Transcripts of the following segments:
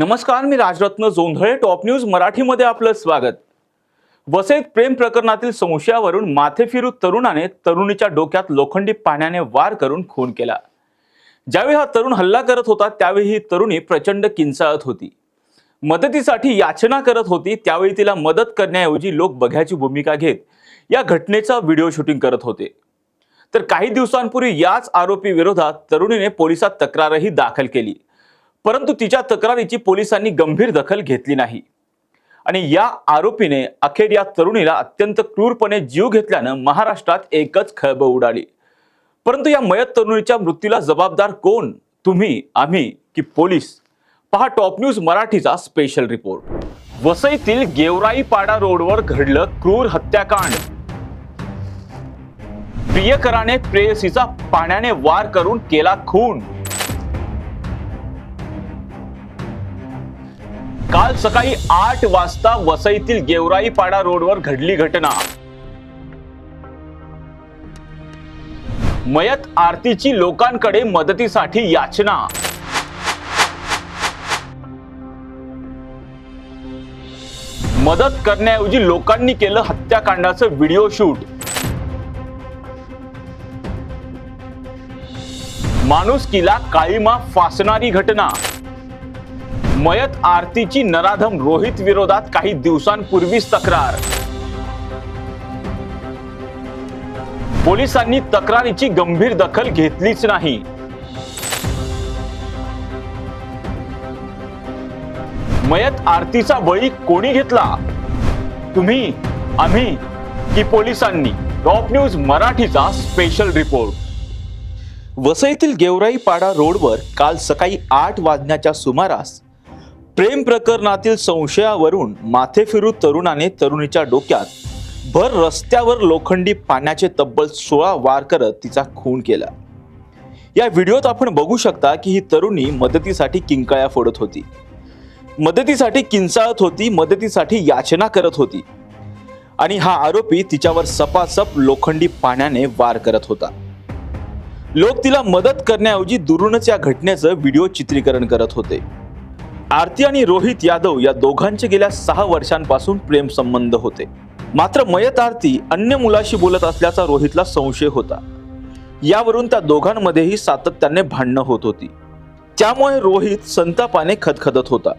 नमस्कार मी Rajratna Jondhale top news मराठीमध्ये आपलं स्वागत. वसईत प्रेम प्रकरणातील संशयावरून माथेफिरू तरुणाने तरुणीच्या डोक्यात लोखंडी पाण्याने वार करून खून केला. ज्यावेळी हा तरुण हल्ला करत होता त्यावेळी ही तरुणी प्रचंड किंचाळत होती. मदतीसाठी याचना करत होती त्यावेळी तिला मदत करण्याऐवजी लोक बघ्याची भूमिका घेत या घटनेचा व्हिडिओ शूटिंग करत होते. तर काही दिवसांपूर्वी याच आरोपी विरोधात तरुणीने पोलिसात तक्रारही दाखल केली. परंतु तिच्या तक्रारीची पोलिसांनी गंभीर दखल घेतली नाही. आणि या आरोपीने अखेर या तरुणीला अत्यंत क्रूरपणे जीव घेतल्यानं महाराष्ट्रात एकच खळबळ उडाली. परंतु या मयत तरुणीच्या मृत्यूला जबाबदार कोण? तुम्ही आम्ही की पोलीस? पहा टॉप न्यूज मराठीचा स्पेशल रिपोर्ट. वसईतील गेवराईपाडा रोडवर घडलं क्रूर हत्याकांड. प्रियकराने प्रेयसीचा पाण्याने वार करून केला खून. काल सकाळी आठ वाजता वसईतील गेवराईपाडा रोडवर घडली घटना. मयत आरतीची लोकांकडे मदतीसाठी याचना. मदत करण्याऐवजी लोकांनी केलं हत्याकांडाचं व्हिडिओ शूट. माणुसकीला काळीमा फासणारी घटना. मयत आरतीची नराधम रोहित विरोधात काही दिवसांपूर्वीच तक्रार. पोलिसांनी तक्रारीची गंभीर दखल घेतलीच नाही. मयत आरतीचा बळी कोणी घेतला? तुम्ही आम्ही की पोलिसांनी? टॉप न्यूज मराठीचा स्पेशल रिपोर्ट. वसईतील गेवराईपाडा रोडवर काल सकाळी आठ वाजण्याच्या सुमारास प्रेम प्रकरणातील संशयावरून माथे फिरू तरुणाने तरुणीच्या डोक्यात भर रस्त्यावर लोखंडी पाण्याचे तब्बल सोळा वार करत तिचा खून केला. या व्हिडिओत आपण बघू शकता की ही तरुणी मदतीसाठी किंकाळ्या फोडत होती. मदतीसाठी किंचाळत होती मदतीसाठी याचना करत होती. आणि हा आरोपी तिच्यावर सपासप लोखंडी पाण्याने वार करत होता. लोक तिला मदत करण्याऐवजी दुरूनच या घटनेचं व्हिडिओ चित्रीकरण करत होते. आरती आणि रोहित यादव या दोघांचे गेल्या सहा वर्षांपासून प्रेम संबंध होते. मात्र मयत आरती अन्य मुलाशी बोलत असल्याचा रोहितला संशय होता. यावरून त्या दोघांमध्येही सातत्याने भांडणं होत होती. त्यामुळे रोहित संतापाने खदखदत होता.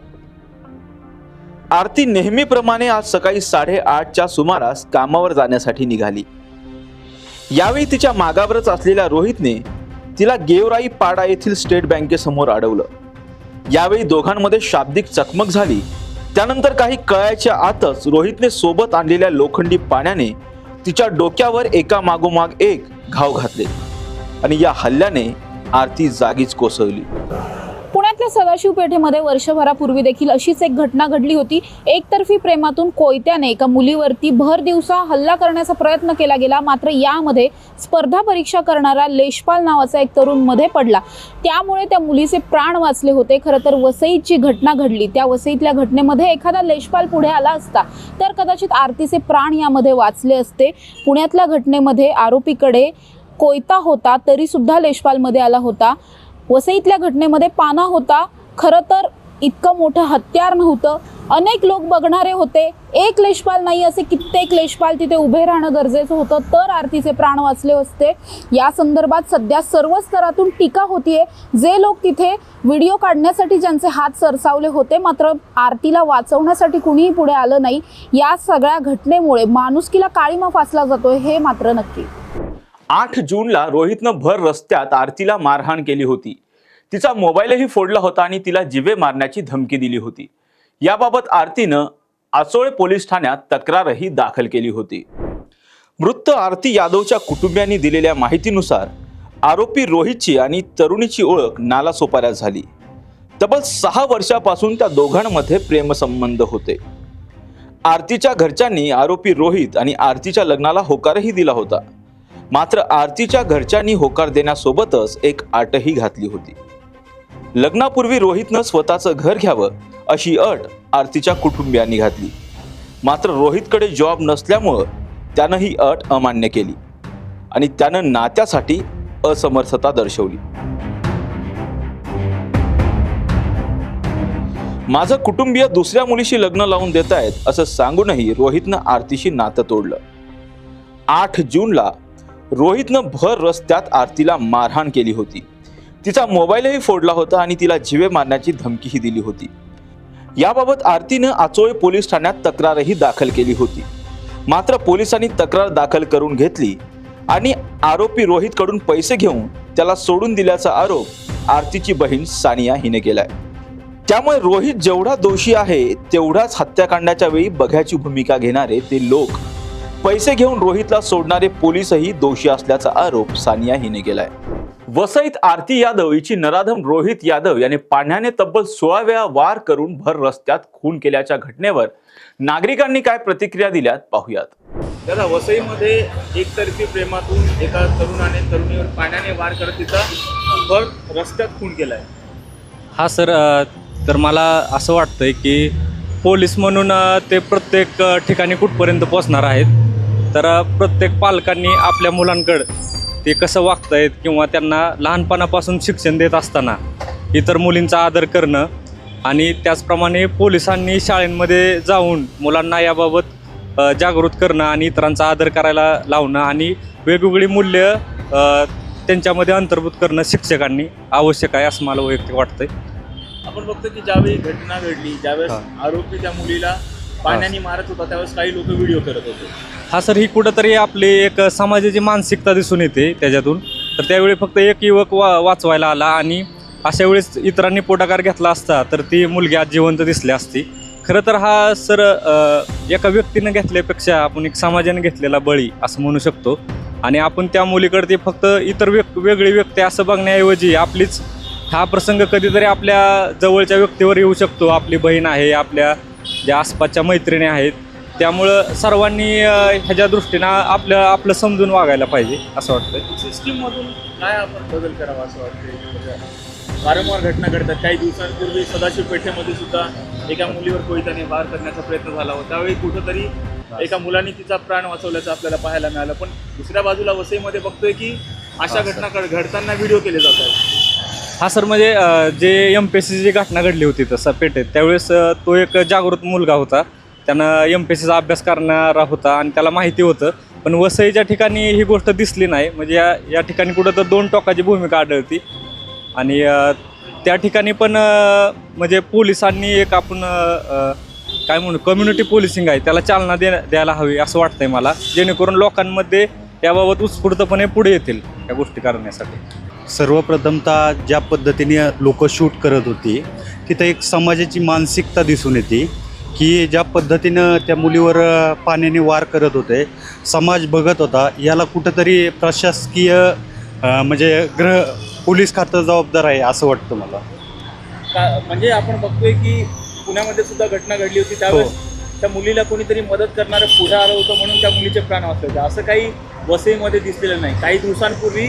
आरती नेहमीप्रमाणे आज सकाळी साडेआठच्या सुमारास कामावर जाण्यासाठी निघाली. यावेळी तिच्या मागावरच असलेल्या रोहितने तिला गेवराई पाडा येथील स्टेट बँकेसमोर अडवलं. यावेळी दोघांमध्ये शाब्दिक चकमक झाली. त्यानंतर काही कळायच्या आतच रोहितने सोबत आणलेल्या लोखंडी पाण्याने तिच्या डोक्यावर एका मागोमाग एक घाव घातले आणि या हल्ल्याने आरती जागीच कोसळली. सदाशिव पेठेमध्ये वर्षभरापूर्वी देखील अशीच एक घटना घडली होती. एकतर्फी प्रेमातून कोयत्याने एका मुलीवरती भर दिवसा हल्ला करण्याचा प्रयत्न केला गेला. मात्र यामध्ये स्पर्धा परीक्षा करणारा लेशपाल नावाचा एक तरुणमध्ये पडला. त्यामुळे त्या मुलीचे प्राण वाचले होते. खरं तर वसईची घटना घडली. त्या वसईतल्या घटनेमध्ये एखादा लेशपाल पुढे आला असता तर कदाचित आरतीचे प्राण यामध्ये वाचले असते. पुण्यातल्या घटनेमध्ये आरोपीकडे कोयता होता तरी सुद्धा लेशपालमध्ये आला होता. वसईतल्या घटनेमध्ये पाना होता. खरं तर इतकं मोठं हत्यार नव्हतं. अनेक लोक बघणारे होते. एक लेशपाल नाही असे कित्येक लेशपाल तिथे उभे राहणं गरजेचं होतं. तर आरतीचे प्राण वाचले असते. या संदर्भात सध्या सर्व स्तरातून टीका होतीये. जे लोक तिथे व्हिडिओ काढण्यासाठी ज्यांचे हात सरसावले होते मात्र आरतीला वाचवण्यासाठी कुणीही पुढे आलं नाही. या सगळ्या घटनेमुळे माणुसकीला काळीमा फासला जातोय हे मात्र नक्की. आठ जूनला रोहितनं भर रस्त्यात आरतीला मारहाण केली होती. तिचा मोबाईलही फोडला होता आणि तिला जिवे मारण्याची धमकी दिली होती. याबाबत आरतीनं आचोळे पोलीस ठाण्यात तक्रारही दाखल केली होती. मृत आरती यादवच्या कुटुंबियांनी दिलेल्या माहितीनुसार आरोपी रोहितची आणि तरुणीची ओळख नालासोपाऱ्या झाली. तब्बल सहा वर्षापासून त्या दोघांमध्ये प्रेमसंबंध होते. आरतीच्या घरच्यांनी आरोपी रोहित आणि आरतीच्या लग्नाला होकारही दिला होता. मात्र आरतीच्या घरच्यांनी होकार देण्यासोबतच एक आटही घातली होती. लग्नापूर्वी रोहितनं स्वतःचं घर घ्यावं अशी अट आरतीच्या कुटुंबियांनी घातली. मात्र रोहितकडे जॉब नसल्यामुळं त्यानं ही अट अमान्य केली आणि त्यानं नात्यासाठी असमर्थता दर्शवली. माझं कुटुंबीय दुसऱ्या मुलीशी लग्न लावून देत आहेत असं सांगूनही रोहितनं आरतीशी नातं तोडलं. आठ जूनला रोहितनं भर रस्त्यात आरतीला मारहाण केली होती. तिचा मोबाईलही फोडला होता आणि तिला जिवे मारण्याची धमकीही दिली होती. याबाबत आरतीनं आचोळे पोलीस ठाण्यात तक्रारही दाखल केली होती. मात्र पोलिसांनी तक्रार दाखल करून घेतली आणि आरोपी रोहितकडून पैसे घेऊन त्याला सोडून दिल्याचा आरोप आरतीची बहीण सानिया हिने केलाय. त्यामुळे रोहित जेवढा दोषी आहे तेवढाच हत्याकांडाच्या वेळी बघ्याची भूमिका घेणारे ते लोक पैसे घेऊन रोहितला सोडणारे पोलीसही दोषी असल्याचा आरोप सानिया हिने केलाय. वसईत आरती यादव हिची नराधम रोहित यादव याने पाण्याने तब्बल सोळा वेळा वार करून भर रस्त्यात खून केल्याच्या घटनेवर नागरिकांनी काय प्रतिक्रिया दिल्यात पाहुयात. दादा वसईमध्ये एकतर्फी प्रेमातून एका तरुणाने तरुणीवर पाण्याने वार करत तिचा भर रस्त्यात खून केलाय. हा सर अ, तर मला असं वाटतंय की पोलीस म्हणून अ, ते प्रत्येक अ, ठिकाणी कुठपर्यंत पोचणार आहेत? तर प्रत्येक पालकांनी आपल्या मुलांकडं ते कसं वागतायत किंवा त्यांना लहानपणापासून शिक्षण देत असताना इतर मुलींचा आदर करणं आणि त्याचप्रमाणे पोलिसांनी शाळेमध्ये जाऊन मुलांना याबाबत जागृत करणं आणि इतरांचा आदर करायला लावणं आणि वेगवेगळी मूल्य त्यांच्यामध्ये अंतर्भूत करणं शिक्षकांनी आवश्यक आहे असं मला वैयक्तिक वाटतंय. आपण बघतो की ज्यावेळी घटना घडली ज्यावेळेस आरोपी त्या मुलीला पाण्याने मारत होता त्यावेळेस काही लोक व्हिडिओ करत होते. हा सर ही कुठंतरी आपली एक समाजाची मानसिकता दिसून येते त्याच्यातून. तर त्यावेळी फक्त एक युवक वा वाचवायला आला आणि अशा वेळेस इतरांनी पुढाकार घेतला असता तर ती मुलगी आज जिवंत दिसली असती. खरं तर हा सर एका व्यक्तीनं घेतल्यापेक्षा आपण एक समाजाने घेतलेला बळी असं म्हणू शकतो. आणि आपण त्या मुलीकडे ते फक्त इतर व्यक् वेगळी व्यक्ती असं बघण्याऐवजी आपलीच हा प्रसंग कधीतरी आपल्या जवळच्या व्यक्तीवर येऊ शकतो. आपली बहीण आहे आपल्या ज्या आसपासच्या मैत्रिणी आहेत त्यामुळं सर्वांनी अ, ह्याच्या दृष्टीनं आपलं आपलं समजून वागायला पाहिजे असं वाटतं सिस्टीम मधून काय आपण बदल करावा असं वाटतं वारंवार घटना घडतात. काही दिवसांपूर्वी सदाशिव पेठेमध्ये सुद्धा एका मुलीवर कोयत्याने वार करण्याचा प्रयत्न झाला होता. त्यावेळी कुठंतरी एका मुलाने तिचा प्राण वाचवल्याचं आपल्याला पाहायला मिळालं. पण दुसऱ्या बाजूला वसईमध्ये बघतोय की अशा घटना घड- घडताना व्हिडिओ केले जात आहेत हा सर म्हणजे अ, जे एम पी एस सीची घटना घडली होती तसं पेठेत त्यावेळेस अ, तो एक जागृत मुलगा होता. त्यानं एम पी सीचा अभ्यास करणारा होता आणि त्याला माहिती होतं. पण वसईच्या ठिकाणी ही गोष्ट दिसली नाही म्हणजे या या ठिकाणी कुठं तर दोन टोकाची भूमिका आढळती. आणि त्या ठिकाणी पण म्हणजे पोलिसांनी एक आपण काय म्हणू कम्युनिटी पोलिसिंग आहे त्याला चालना दे द्यायला हवी असं वाटतंय मला जेणेकरून लोकांमध्ये याबाबत उत्स्फूर्तपणे पुढे येतील या गोष्टी करण्यासाठी. सर्वप्रथमतः ज्या पद्धतीने लोक शूट करत होती तिथं एक समाजाची मानसिकता दिसून येते. की ज्या पद्धतीनं त्या मुलीवर पाण्याने वार करत होते समाज बघत होता याला कुठंतरी प्रशासकीय म्हणजे ग्रह पोलीस खातं जबाबदार आहे असं वाटतं मला का म्हणजे आपण बघतोय की पुण्यामध्ये सुद्धा घटना घडली होती त्यावेळेस त्या मुलीला कोणीतरी मदत करणारं पुढे आलं होतं म्हणून त्या मुलीचे प्राण वाचले होते. असं काही वसईमध्ये दिसलेलं नाही. काही दिवसांपूर्वी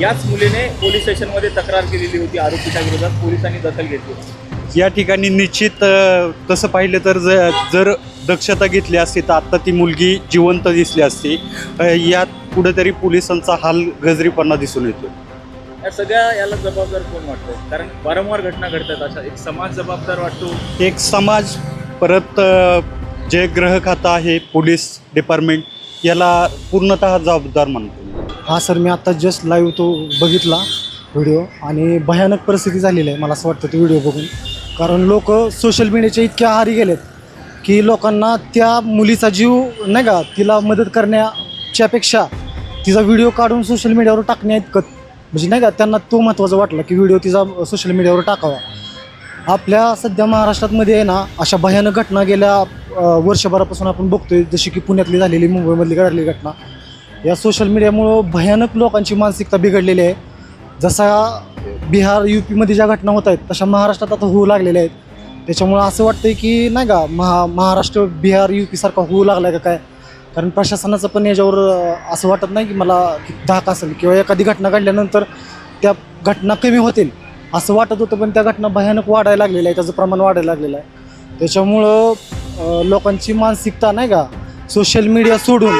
याच मुलीने पोलीस स्टेशनमध्ये तक्रार केलेली होती आरोपीच्या विरोधात पोलिसांनी दखल घेतली होती. या ठिकाणी निश्चित तसं पाहिलं तर ज जर दक्षता घेतली असती तर आत्ता ती मुलगी जिवंत दिसली असती. यात कुठेतरी पोलिसांचा हाल गजरीपणा दिसून येतो. या सगळ्या याला जबाबदार कोण वाटतं कारण वारंवार घटना घडतात अशा. एक समाज जबाबदार वाटतो? एक समाज परत जे ग्रह खातं आहे पोलीस डिपार्टमेंट याला पूर्णतः जबाबदार मानतो. हा सर मी आता जस्ट लाईव्ह तो बघितला व्हिडिओ आणि भयानक परिस्थिती झालेली आहे. मला असं वाटतं तो व्हिडिओ बघून. कारण लोक सोशल मीडियाच्या इतक्या आहारी गेलेत की लोकांना त्या मुलीचा जीव नाही का तिला मदत करण्याच्यापेक्षा तिचा व्हिडिओ काढून सोशल मीडियावर टाकण्या इतकं. म्हणजे नाही का त्यांना तो महत्त्वाचा वाटला की व्हिडिओ तिचा सोशल मीडियावर टाकावा. आपल्या सध्या महाराष्ट्रातमध्ये आहे ना अशा भयानक घटना गेल्या वर्षभरापासून आपण बघतोय जशी की पुण्यातली झालेली मुंबईमधली घडलेली घटना. या सोशल मीडियामुळं भयानक लोकांची मानसिकता बिघडलेली आहे. जसा बिहार यू पीमध्ये ज्या घटना होत आहेत तशा महाराष्ट्रात आता होऊ लागलेल्या आहेत. त्याच्यामुळं असं वाटतंय की नाही का महा महाराष्ट्र बिहार यू पीसारखा होऊ लागला आहे का काय? कारण प्रशासनाचं पण याच्यावर असं वाटत नाही की मला की धाक असेल किंवा एखादी घटना घडल्यानंतर त्या घटना कमी होतील असं वाटत होतं. पण त्या घटना भयानक वाढायला लागलेल्या आहे त्याचं प्रमाण वाढायला लागलेलं आहे. त्याच्यामुळं लोकांची मानसिकता नाही का सोशल मीडिया सोडून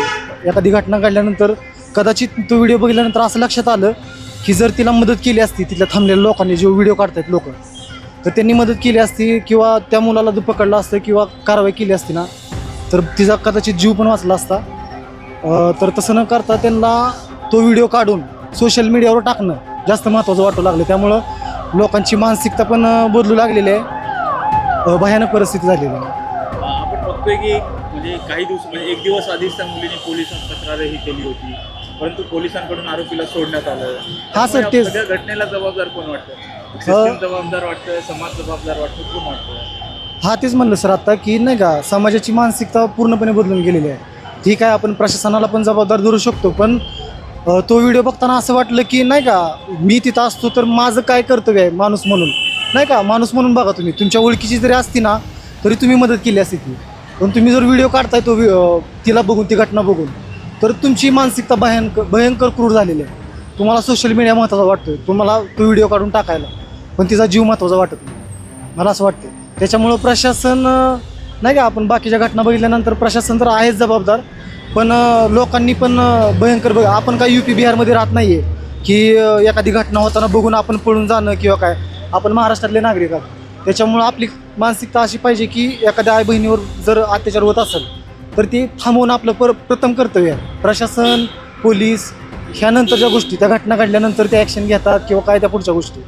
एखादी घटना घडल्यानंतर कदाचित तो व्हिडिओ बघितल्यानंतर असं लक्षात आलं की जर तिला मदत केली असती तिथल्या थांबलेल्या लोकांनी जे व्हिडिओ काढतायत लोक तर त्यांनी मदत केली असती किंवा त्या मुलाला जर पकडलं असतं किंवा कारवाई केली असती ना तर तिचा कदाचित जीव पण वाचला असता. तर तसं न करता त्यांना तो व्हिडिओ काढून सोशल मीडियावर टाकणं जास्त महत्त्वाचं वाटू लागलं. त्यामुळं लोकांची मानसिकता पण बदलू लागलेली आहे. भयानक परिस्थिती झालेली आहे. आपण बघतोय की म्हणजे काही दिवस म्हणजे एक दिवस आधीच त्या मुलीने पोलिसात तक्रारही केली होती. परंतु पोलिसांकडून आरोपीला सोडण्यात आलं. हा, सर. सगळ्या घटनेला जबाबदार कोण वाटतं? सिस्टीम जबाबदार वाटतं समाज जबाबदार वाटतं कोण वाटतं? हा तेच म्हणलं सर आता की नाही का समाजाची मानसिकता पूर्णपणे बदलून गेलेली आहे. ठीक आहे आपण प्रशासनाला पण जबाबदार धरू शकतो पण तो व्हिडिओ बघताना असं वाटलं की नाही का मी तिथं असतो तर माझं काय कर्तव्य आहे माणूस म्हणून. नाही का माणूस म्हणून बघा तुम्ही. तुमच्या ओळखीची जरी असती ना तरी तुम्ही मदत केली असती ती. पण तुम्ही जर व्हिडिओ काढताय तो तिला बघून ती घटना बघून. तर तुमची मानसिकता भयंकर भयंकर क्रूर झालेली आहे. तुम्हाला सोशल मीडिया महत्त्वाचा वाटतोय. तुम्हाला तो व्हिडिओ काढून टाकायला. पण तिचा जीव महत्त्वाचा वाटत नाही. मला असं वाटतं त्याच्यामुळं प्रशासन नाही का आपण बाकीच्या घटना बघितल्यानंतर प्रशासन तर आहेच जबाबदार. पण लोकांनी पण भयंकर बघ आपण काय यू पी बिहारमध्ये राहत नाही आहे की एखादी घटना होताना बघून आपण पळून जाणं किंवा काय. आपण महाराष्ट्रातले नागरिक आहोत. त्याच्यामुळं आपली मानसिकता अशी पाहिजे की एखाद्या आई बहिणीवर जर अत्याचार होत असेल तर ती थांबवून आपलं पर प्रथम कर्तव्य आहे. प्रशासन पोलीस ह्यानंतरच्या गोष्टी त्या घटना घडल्यानंतर ते ॲक्शन घेतात किंवा काय त्या पुढच्या गोष्टी.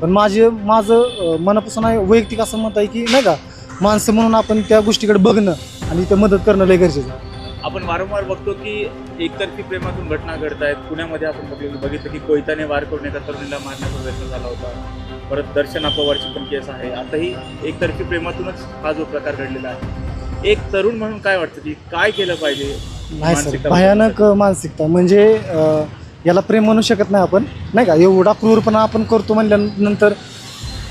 पण माझे माझं मनापासून आहे वैयक्तिक असं मत आहे की नाही का माणसं म्हणून आपण त्या गोष्टीकडे बघणं आणि ते मदत करणं लय गरजेचं आहे. आपण वारंवार बघतो की एकतर्फी प्रेमातून घटना घडत आहेत पुण्यामध्ये आपण बघितलं बघितलं की कोयताने वार करून एका तरुणीला मारण्याचा प्रयत्न झाला होता. परत दर्शन अपवारची पण केस आहे. आताही एकतर्फी प्रेमातूनच हा जो प्रकार घडलेला आहे. एक तरुण म्हणून काय वाटतं की काय केलं पाहिजे? नाही सर मानसिकता भयानक मानसिकता. म्हणजे अं, याला प्रेम म्हणू शकत नाही आपण. नाही का? एवढा क्रूरपणा आपण करतो म्हणल्यानंतर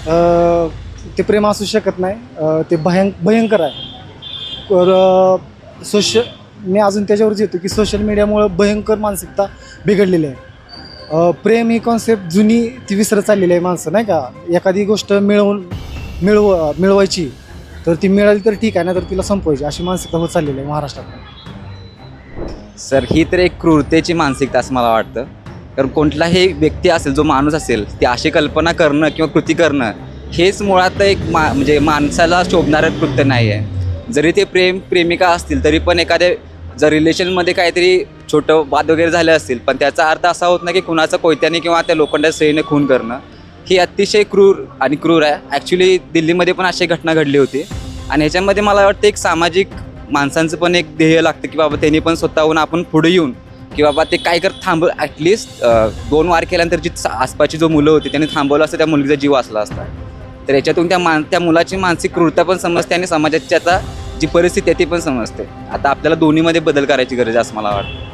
अं, ते प्रेम असू शकत नाही. अं, ते भयं भयंकर आहे. तर सोश मी अजून त्याच्यावरच येतो की सोशल मीडियामुळं भयंकर मानसिकता बिघडलेली आहे. अं, प्रेम ही कॉन्सेप्ट जुनी ती विसरत चाललेली आहे माणसं नाही का? एखादी गोष्ट मिळवून मिळव मिळवायची. तर ती मिळाली तर ठीक आहे ना तर तिला संपवायची. अशी मानसिकता होत चाललेली आहे महाराष्ट्रात. सर ही तर एक क्रूरतेची मानसिकता असं मला वाटतं. कारण कोणताही व्यक्ती असेल जो माणूस असेल ती अशी कल्पना करणं किंवा कृती करणं हेच मुळात एक मा म्हणजे माणसाला शोभणारं कृत्य नाही आहे जरी ते प्रेम प्रेमिका असतील तरी पण एखाद्या जर रिलेशनमध्ये काहीतरी छोटं वाद वगैरे झाले असतील पण त्याचा अर्थ असा होत नाही की कुणाचं कोयत्याने किंवा त्या लोखंडाच्या सहीने खून करणं. ही अतिशय क्रूर आणि क्रूर आहे. ॲक्च्युली दिल्लीमध्ये पण अशी घटना घडली होती. आणि ह्याच्यामध्ये मला वाटतं एक सामाजिक माणसांचं पण एक ध्येय लागतं की बाबा त्यांनी पण स्वतःहून आपण पुढे येऊन की बाबा ते काय कर थांब ॲटलिस्ट दोन वार केल्यानंतर जी आसपासची जो मुलं होती त्यांनी थांबवलं असतं त्या मुलगीचा जीव वाचला असता. तर याच्यातून त्या मान त्या मुलाची मानसिक क्रूरता पण समजते आणि समाजाची आता जी परिस्थिती आहे ती पण समजते. आता आपल्याला दोन्हीमध्ये बदल करायची गरज आहे असं मला वाटतं.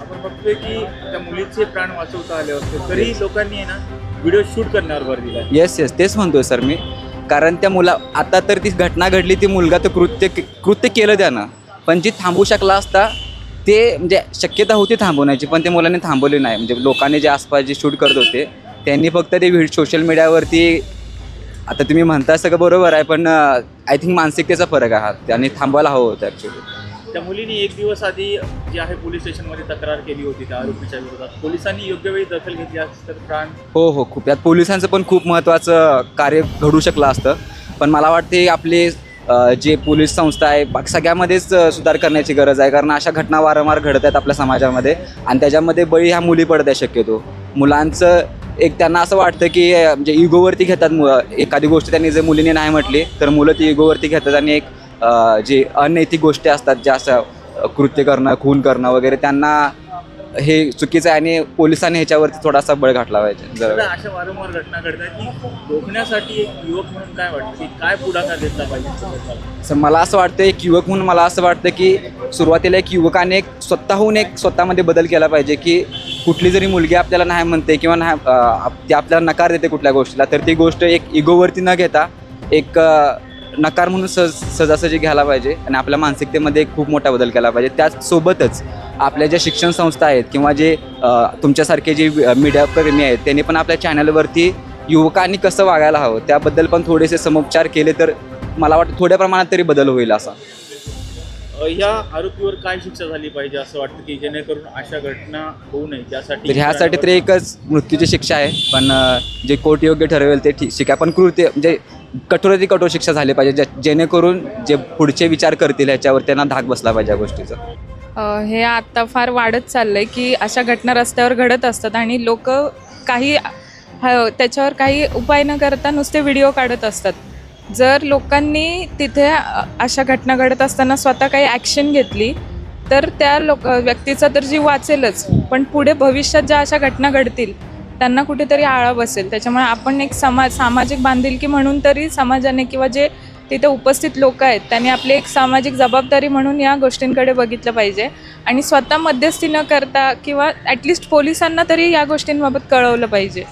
आपण बघतोय की त्या मुलीचे प्राण वाचवता आले होते तरी लोकांनी आहे ना व्हिडिओ शूट करण्यावर भर दिला येस येस तेच म्हणतोय सर मी. कारण त्या मुला आता तर ती घटना घडली ती मुलगा तर कृत्य कृत्य केलं त्यानं. पण जी थांबू शकला असता ते म्हणजे शक्यता होती थांबवण्याची पण ते मुलाने थांबवली नाही. म्हणजे लोकांनी जे आसपास जे शूट करत होते त्यांनी फक्त ते व्हिड सोशल मीडियावरती आता तुम्ही म्हणता सगळं बरोबर आहे पण आय थिंक मानसिकतेचा फरक आहात हा. त्यांनी थांबवायला हवं होतं ॲक्च्युली त्या मुलीने एक दिवस आधी जी आहे पोलीस स्टेशनमध्ये तक्रार केली होती त्या आरोपीच्या विरोधात. पोलिसांनी योग्य वेळी दखल घेतली असती तर प्राण हो हो खूप. यात पोलिसांचं पण खूप महत्त्वाचं कार्य घडू शकलं असतं. पण मला वाटते आपले जे पोलीस संस्था आहे बाकी सगळ्यामध्येच सुधार करण्याची गरज आहे. कारण अशा घटना वारंवार घडत आहेत आपल्या समाजामध्ये. आणि त्याच्यामध्ये बळी ह्या मुली पडत आहे शक्यतो. मुलांचं एक त्यांना असं वाटतं की म्हणजे इगोवरती घेतात मु एखादी गोष्ट त्यांनी जर मुलीने नाही म्हटली तर मुलं ती इगोवरती घेतात. आणि एक जे अनैतिक गोष्टी असतात ज्या असं कृत्य करणं खून करणं वगैरे त्यांना हे चुकीचं आहे आणि पोलिसांनी ह्याच्यावरती थोडासा बळ घातला पाहिजे. जर अशा वारंवार घटना घडतात की रोखण्यासाठी एक युवक म्हणून काय वाटतं? की काय पुढाकार घेतला पाहिजे? सर मला असं वाटतं एक युवक म्हणून मला असं वाटतं की सुरुवातीला एक युवकाने एक स्वतःहून एक स्वतःमध्ये बदल केला पाहिजे की कुठली जरी मुलगी आपल्याला नाही म्हणते किंवा नाही ती आपल्याला नकार देते कुठल्या गोष्टीला तर ती गोष्ट एक इगोवरती न घेता एक नकार म्हणून सहज सहजासहजी घ्यायला पाहिजे आणि आपल्या मानसिकतेमध्ये एक खूप मोठा बदल केला पाहिजे. त्याचसोबतच आपल्या ज्या शिक्षण संस्था आहेत किंवा जे तुमच्यासारखे जे मीडिया प्रेमी आहेत त्यांनी पण आपल्या चॅनलवरती युवकांनी कसं वागायला हवं त्याबद्दल पण थोडेसे समोपचार केले तर मला वाटतं थोड्या प्रमाणात तरी बदल होईल असा. या आरोपीवर काय शिक्षा झाली पाहिजे असं वाटतं की जेणेकरून अशा घटना होऊ नये त्यासाठी तर ह्यासाठी तर एकच मृत्यूची शिक्षा आहे. पण जे कोर्ट योग्य ठरवेल ते ठीक शिका पण कृत्य म्हणजे कठोराती कठोर शिक्षा झाली पाहिजे ज्या- जेणेकरून जे पुढचे विचार करतील ह्याच्यावर त्यांना धाक बसला पाहिजे या गोष्टीचा. हे आत्ता फार वाढत चाललं आहे की अशा घटना रस्त्यावर घडत असतात आणि लोक काही ह- त्याच्यावर काही उपाय न करता नुसते व्हिडिओ काढत असतात. जर लोकांनी तिथे अशा घटना घडत असताना स्वतः काही ॲक्शन घेतली तर त्या लोक व्यक्तीचा तर जीव वाचेलच. पण पुढे भविष्यात ज्या अशा घटना घडतील त्यांना कुठेतरी आळा बसेल. त्याच्यामुळे आपण एक समाज सामाजिक बांधिलकी म्हणून तरी समाजाने किंवा जे तिथे उपस्थित लोक आहेत त्यांनी आपली एक सामाजिक जबाबदारी म्हणून या गोष्टींकडे बघितलं पाहिजे. आणि स्वतः मध्यस्थी न करता किंवा ॲटलिस्ट पोलिसांना तरी या गोष्टींबाबत कळवलं पाहिजे.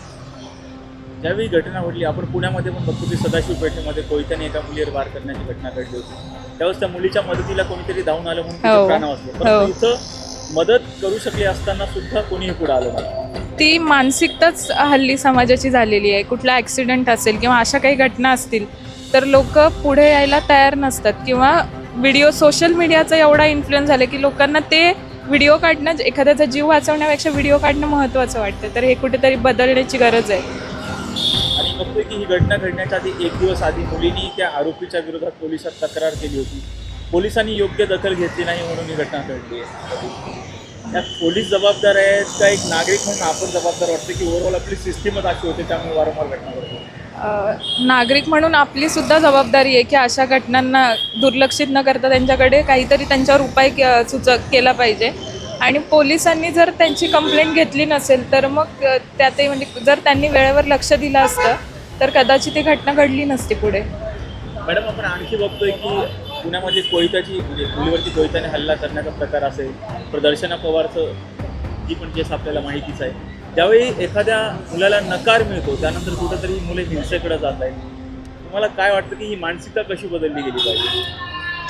ज्यावेळी घटना घडली आपण पुण्यामध्ये पण बघतो की सदाशिव पेठेमध्ये कोयत्याने एका मुलीवर वार करण्याची घटना घडली होती. त्यावेळेस त्या मुलीच्या मदतीला कोणीतरी धावून आलं म्हणून तिचं हो. प्राण वाचलं. हो. परंतु इथं मदत करू शकली असताना सुद्धा कोणीही पुढे आलं नाही. ती मानसिकताच हल्ली समाजाची झालेली आहे. कुठला ॲक्सिडेंट असेल किंवा अशा काही घटना असतील तर लोक पुढे यायला तयार नसतात. किंवा व्हिडिओ सोशल मीडियाचा एवढा इन्फ्लुएन्स झाला की लोकांना ते व्हिडिओ काढणं एखाद्याचा जीव वाचवण्यापेक्षा व्हिडिओ काढणं महत्त्वाचं वाटतं. तर हे कुठेतरी बदलण्याची गरज आहे. आणि बघतोय की ही घटना घडण्याच्या आधी एक दिवस आधी मुलींनी त्या आरोपीच्या विरोधात पोलिसात तक्रार केली होती. पोलिसांनी योग्य दखल घेतली नाही म्हणून ही घटना घडली आहे. त्यात पोलीस जबाबदार आहेत का एक नागरिक म्हणून आपण जबाबदार वाटतं की ओव्हरऑल आपली सिस्टीमच अशी होते त्यामुळे वारंवार घटना घडते नागरिक म्हणून आपली सुद्धा जबाबदारी आहे की अशा घटनांना दुर्लक्षित न करता त्यांच्याकडे काहीतरी त्यांच्यावर उपाय के- केला पाहिजे. आणि पोलिसांनी जर त्यांची कंप्लेंट घेतली नसेल तर मग त्यातही म्हणजे जर त्यांनी वेळेवर लक्ष दिलं असतं तर कदाचित ती घटना घडली नसती पुढे. मॅडम आपण आणखी बघतोय की पुण्यामध्ये कोयत्याची म्हणजे मुलीवरती कोयत्याने हल्ला करण्याचा प्रकार असेल प्रदर्शना पवारचं जी पण केस आपल्याला माहितीच आहे. ज्यावेळी एखाद्या मुलाला नकार मिळतो त्यानंतर कुठंतरी मुले हिंसेकडे जात आहेत. तुम्हाला काय वाटतं की ही मानसिकता कशी बदलली गेली पाहिजे?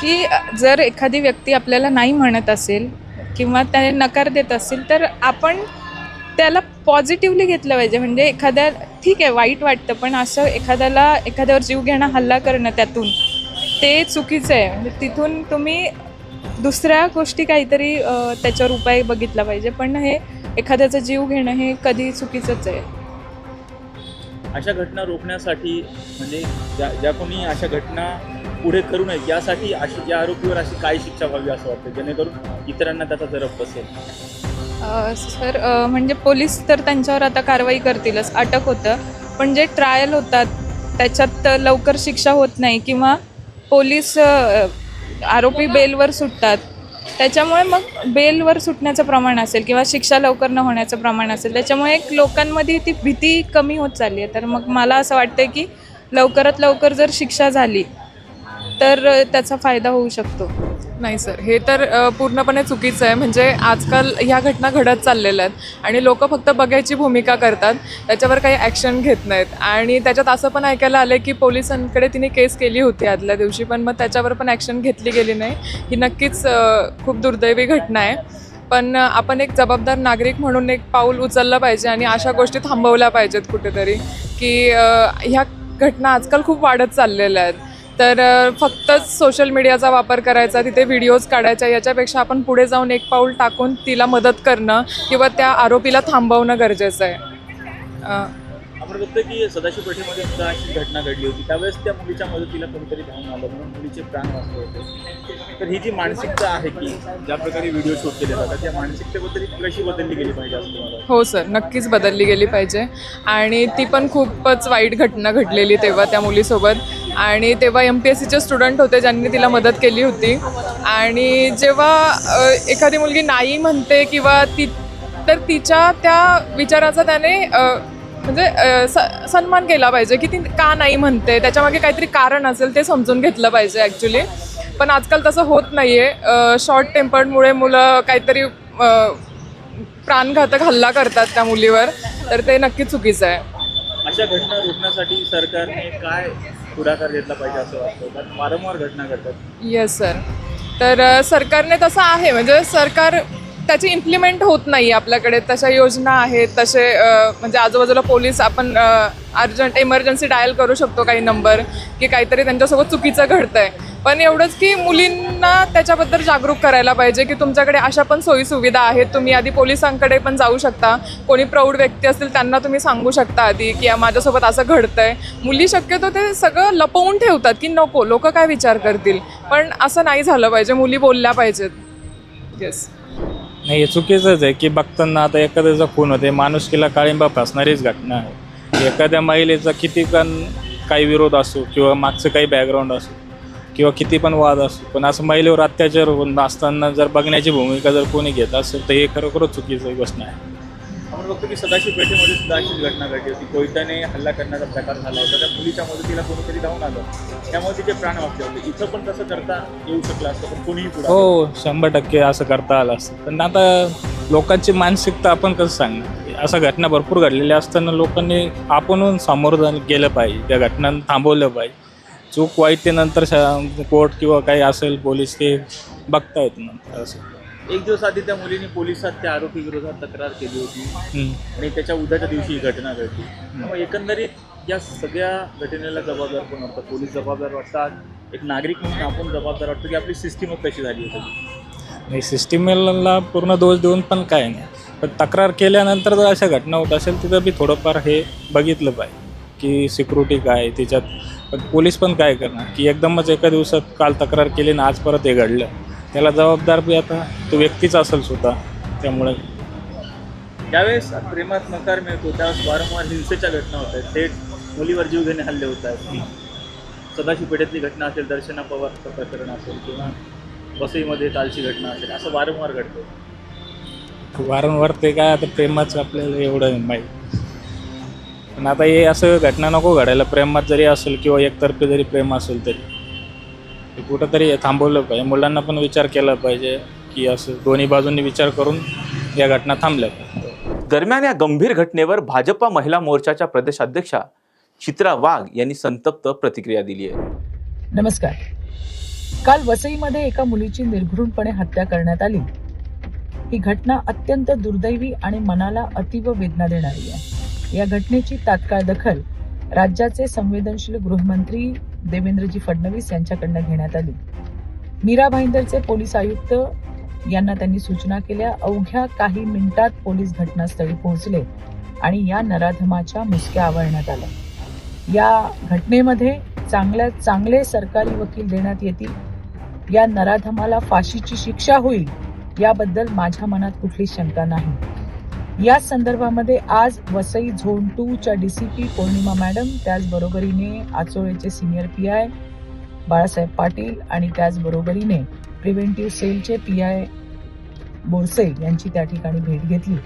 की जर एखादी व्यक्ती आपल्याला नाही म्हणत असेल किंवा त्याने नकार देत असतील तर आपण त्याला पॉझिटिव्हली घेतलं पाहिजे. म्हणजे एखाद्या ठीक आहे वाईट वाटतं पण असं एखाद्याला एखाद्यावर जीव घेणं हल्ला करणं त्यातून ते चुकीचं आहे. म्हणजे तिथून तुम्ही दुसऱ्या गोष्टी काहीतरी त्याच्यावर उपाय बघितला पाहिजे. पण हे एखाद्याचा जीव घेणं हे कधी चुकीचंच आहे. अशा घटना रोखण्यासाठी म्हणजे ज्या ज्या कोणी अशा घटना पुढे करू नयेत यासाठी अशी ज्या आरोपीवर अशी काय शिक्षा व्हावी असं वाटतं? जेणेकरून इतरांना त्याचा जरब बसेल. अ, सर म्हणजे पोलीस तर त्यांच्यावर आता कारवाई करतीलच. अटक होतं. पण जे ट्रायल होतात त्याच्यात लवकर शिक्षा होत नाही किंवा पोलीस आरोपी बेलवर सुटतात. त्याच्यामुळे मग बेलवर सुटण्याचं प्रमाण असेल किंवा शिक्षा लवकर न होण्याचं प्रमाण असेल त्याच्यामुळे एक लोकांमध्ये ती भीती कमी होत चालली आहे. तर मग मला असं वाटतं की लवकरात लवकर जर शिक्षा झाली तर त्याचा फायदा होऊ शकतो. नाही सर हे तर पूर्णपणे चुकीचं आहे. म्हणजे आजकाल ह्या घटना घडत चाललेल्या आहेत आणि लोक फक्त बघायची भूमिका करतात. त्याच्यावर काही ॲक्शन घेत नाहीत. आणि त्याच्यात असं पण ऐकायला आलं की पोलिसांकडे तिने केस केली होती आदल्या दिवशी पण मग त्याच्यावर पण ॲक्शन घेतली गेली नाही. ही नक्कीच खूप दुर्दैवी घटना आहे. पण आपण एक जबाबदार नागरिक म्हणून एक पाऊल उचललं पाहिजे आणि अशा गोष्टी थांबवल्या पाहिजेत कुठेतरी की ह्या घटना आजकाल खूप वाढत चाललेल्या आहेत. तर फक्तच सोशल मीडियाचा वापर करायचा तिथे व्हिडिओज काढायचा याच्यापेक्षा आपण पुढे जाऊन एक पाऊल टाकून तिला मदत करणं किंवा त्या आरोपीला थांबवणं गरजेचं आहे. म्हणत आपण की सदाशिव पेठेमध्ये सुद्धा अशी घटना घडली होती. त्यावेळेस त्या मुलीच्या मदतीला कोणीतरी धावून आलं म्हणून मुलीचे प्राण वाचले होते. तर ही जी मानसिकता आहे की ज्या प्रकारे व्हिडिओ शूट केले जातात त्या मानसिकतेबद्दल कशी बदलली गेली पाहिजे असं हो सर नक्कीच बदलली गेली पाहिजे. आणि ती पण खूपच वाईट घटना घडलेली तेव्हा त्या मुलीसोबत. आणि तेव्हा एम पी एस सीचे स्टुडंट होते ज्यांनी तिला मदत केली होती. आणि जेव्हा एखादी मुलगी नाही म्हणते किंवा ती तर तिच्या त्या विचाराचा त्याने म्हणजे स सन्मान केला पाहिजे की ती का नाही म्हणते त्याच्यामागे काहीतरी कारण असेल ते समजून घेतलं पाहिजे ॲक्च्युली पण आजकाल तसं होत नाही आहे शॉर्ट टेम्पर्डमुळे मुलं काहीतरी प्राणघातक हल्ला करतात त्या मुलीवर तर ते नक्की चुकीचं आहे. अशा घटना रोखण्यासाठी सरकारने काय पुढाकार घेतला पाहिजे असं वाटतं? वारंवार घटना घडतात. येस सर तर सरकारने तसं आहे. म्हणजे सरकार त्याची इम्प्लिमेंट होत नाही आपल्याकडे. तशा योजना आहेत तसे म्हणजे आजूबाजूला पोलीस आपण अर्जंट इमर्जन्सी डायल करू शकतो काही नंबर की काहीतरी त्यांच्यासोबत चुकीचं घडतं आहे पण एवढंच की मुलींना त्याच्याबद्दल जागरूक करायला पाहिजे की तुमच्याकडे अशा पण सोयीसुविधा आहेत. तुम्ही आधी पोलिसांकडे पण जाऊ शकता. कोणी प्रौढ व्यक्ती असतील त्यांना तुम्ही सांगू शकता आधी की माझ्यासोबत असं घडतं आहे मुली शक्यतो ते सगळं लपवून ठेवतात की नको लोक काय विचार करतील? पण असं नाही झालं पाहिजे मुली बोलल्या पाहिजेत. येस नाही हे चुकीचंच आहे की बघताना आता एखाद्याचा खून होते माणुसकीला काळिंबा फासणारीच घटना आहे. एखाद्या महिलेचा किती पण काही विरोध असो किंवा मागचं काही बॅकग्राऊंड असो किंवा किती पण वाद असो पण असं महिलेवर अत्याचार होऊन असताना जर बघण्याची भूमिका जर कोणी घेत असेल तर हे खरोखरच चुकीचं गोष्ट आहे. आपण बघतो की सदाशिव पेठेमध्ये सुद्धा अशीच घटना घडली होती. कोयत्याने हल्ला करण्याचा प्रकार झाला होता. त्या मुलीच्या मदतीला कोणीतरी धावून आलं. त्यामुळे तिचे प्राण वाचले होते. इथं पण तसं करता येऊ शकलं असतं पण कोणीही पुढे हो शंभर टक्के असं करता आलं असतं. पण आता लोकांची मानसिकता आपण कसं सांगणार? अशा घटना भरपूर घडलेल्या असताना लोकांनी आपण सामोरं जाऊन गेलं पाहिजे. त्या घटनांना थांबवलं पाहिजे. चूक वाईट ते नंतर कोर्ट किंवा काही असेल पोलीस ते बघता येत नंतर असं. एक दिवस आधी त्या मुलीने पोलिसात त्या आरोपी विरोधात तक्रार केली होती. आणि त्याच्या उद्याच्या दिवशी ही घटना घडली. त्यामुळे एकंदरीत या सगळ्या घटनेला जबाबदार कोण वाटतं? पोलीस जबाबदार वाटतात? एक नागरिक म्हणून आपण जबाबदार वाटतो की आपली सिस्टीमच कशी झाली होती? नाही सिस्टीमला पूर्ण दोष देऊन पण काय नाही. पण तक्रार केल्यानंतर जर अशा घटना होत असेल तिथं बी थोडंफार हे बघितलं पाहिजे की सिक्युरिटी काय आहे त्याच्यात. पण पोलीस पण काय करणार? की एकदमच एका दिवसात काल तक्रार केली ना आज परत हे घडलं. त्याला जबाबदार बी आता तो व्यक्तीच असेल स्वतः त्यामुळे. ज्यावेळेस प्रेमात नकार मिळतो त्यावेळेस वारंवार हिंसेच्या घटना होत आहेत. थेट मुलीवर जीवघेणे हल्ले होत आहेत. सदाशिव पेठेतली घटना असेल दर्शना पवारचं प्रकरण असेल किंवा वसईमध्ये कालची घटना असेल असं वारंवार घडतं. वारंवार ते काय आता प्रेमाचं आपल्याला एवढं माहीत. पण आता हे असं घटना नको घडायला. प्रेमात जरी असेल किंवा एकतर्फी जरी प्रेम असेल तरी. कुठंतरी थांबवलं पाहिजे. मुलांना पण विचार केला पाहिजे की असं दोन्ही बाजूंनी विचार करून या घटना थांबल्या. पाहिजे दरम्यान या गंभीर घटनेवर भाजपा महिला मोर्चाच्या प्रदेशाध्यक्षा चित्रा वाघ यांनी संतप्त प्रतिक्रिया दिली आहे. नमस्कार. काल वसईमध्ये एका मुलीची निर्घृणपणे हत्या करण्यात आली. ही घटना अत्यंत दुर्दैवी आणि मनाला अतीव वेदना देणारी आहे. या घटनेची तात्काळ दखल राज्याचे संवेदनशील गृहमंत्री देवेंद्रजी फडणवीस यांच्याकडनं घेण्यात आली. मीरा भाईंदरचे पोलीस आयुक्त यांना त्यांनी सूचना केल्या अवघ्या काही मिनिटात पोलीस घटनास्थळी पोहोचले आणि या नराधमाच्या मुसक्या आवळण्यात आल्या. या घटनेमध्ये चांगल्यात चांगले सरकारी वकील देण्यात येतील. या नराधमाला फाशीची शिक्षा होईल याबद्दल माझ्या मनात कुठली शंका नाही. या संदर्भामध्ये आज वसई झोन टू च्या डीसीपी पौर्णिमा मॅडम त्याचबरोबरीने आचोळेचे senior P I Balasaheb Patil आणि त्याचबरोबरीने प्रिव्हेंटिव्ह सेलचे पी आय बोरसे यांची त्या ठिकाणी भेट घेतली.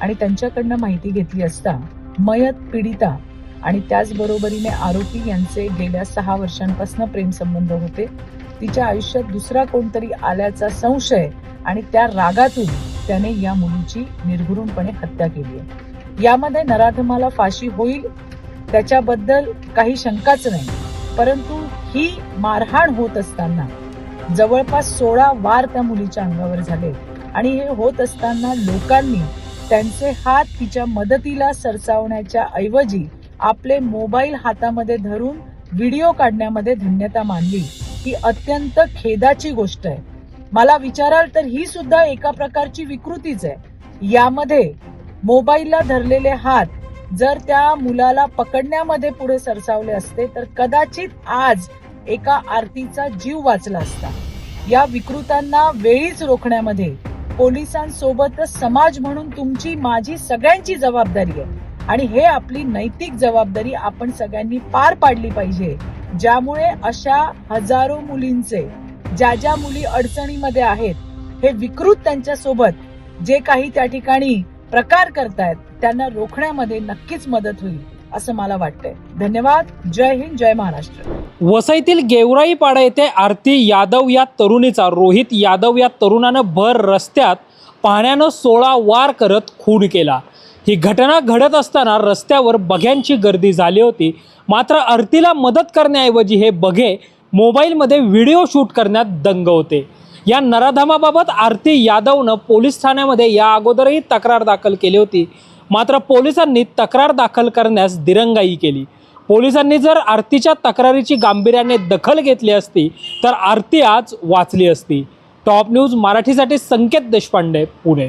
आणि त्यांच्याकडनं माहिती घेतली असता मयत पीडिता आणि त्याचबरोबरीने आरोपी यांचे गेल्या सहा वर्षांपासून प्रेमसंबंध होते. तिच्या आयुष्यात दुसरा कोणतरी आल्याचा संशय आणि त्या रागातून त्याने या मुलीची निर्घृणपणे हत्या केली आहे. यामध्ये नराधमाला फाशी होईल त्याच्याबद्दल काही शंकाच नाही परंतु ही मारहाण होत असताना जवळपास सोळा वार त्या मुलीच्या अंगावर झाले आणि हे होत असताना लोकांनी त्यांचे हात तिच्या मदतीला सरसावण्याच्या ऐवजी आपले मोबाईल हातामध्ये धरून व्हिडिओ काढण्यामध्ये धन्यता मानली. ही अत्यंत खेदाची गोष्ट आहे. मला विचाराल तर ही सुद्धा एका प्रकारची विकृतीच आहे. यामध्ये मोबाईलला धरलेले हात जर त्या मुलाला पकडण्यामध्ये पुढे सरसावले असते तर कदाचित आज एका आरतीचा जीव वाचला असता. या विकृतांना वेळीच रोखण्यामध्ये पोलिसांसोबतच समाज म्हणून तुमची माझी सगळ्यांची जबाबदारी आहे. आणि हे आपली नैतिक जबाबदारी आपण सगळ्यांनी पार पाडली पाहिजे. ज्यामुळे अशा हजारो मुलींचे ज्या ज्या मुली अडचणीमध्ये आहेत हे विकृत त्यांच्यासोबत जे काही त्या ठिकाणी प्रकार करतायत त्यांना रोखण्यामध्ये नक्कीच मदत होईल असं मला वाटतंय. धन्यवाद. जय हिंद जय महाराष्ट्र. वसईतील गेवराई पाडा येथे आरती यादव या तरुणीचा रोहित यादव या तरुणानं भर रस्त्यात पाण्यानं सोळा वार करत खून केला. ही घटना घडत असताना रस्त्यावर बघ्यांची गर्दी झाली होती. मात्र आरतीला मदत करण्याऐवजी हे बघे मोबाईलमध्ये व्हिडिओ शूट करण्यात दंग होते. या नराधमाबाबत आरती यादवनं पोलीस ठाण्यामध्ये या अगोदरही तक्रार दाखल केली होती. मात्र पोलिसांनी तक्रार दाखल करण्यास दिरंगाई केली. पोलिसांनी जर आरतीच्या तक्रारीची गांभीर्याने दखल घेतली असती तर आरती आज वाचली असती. टॉप न्यूज मराठीसाठी Sanket Deshpande Pune.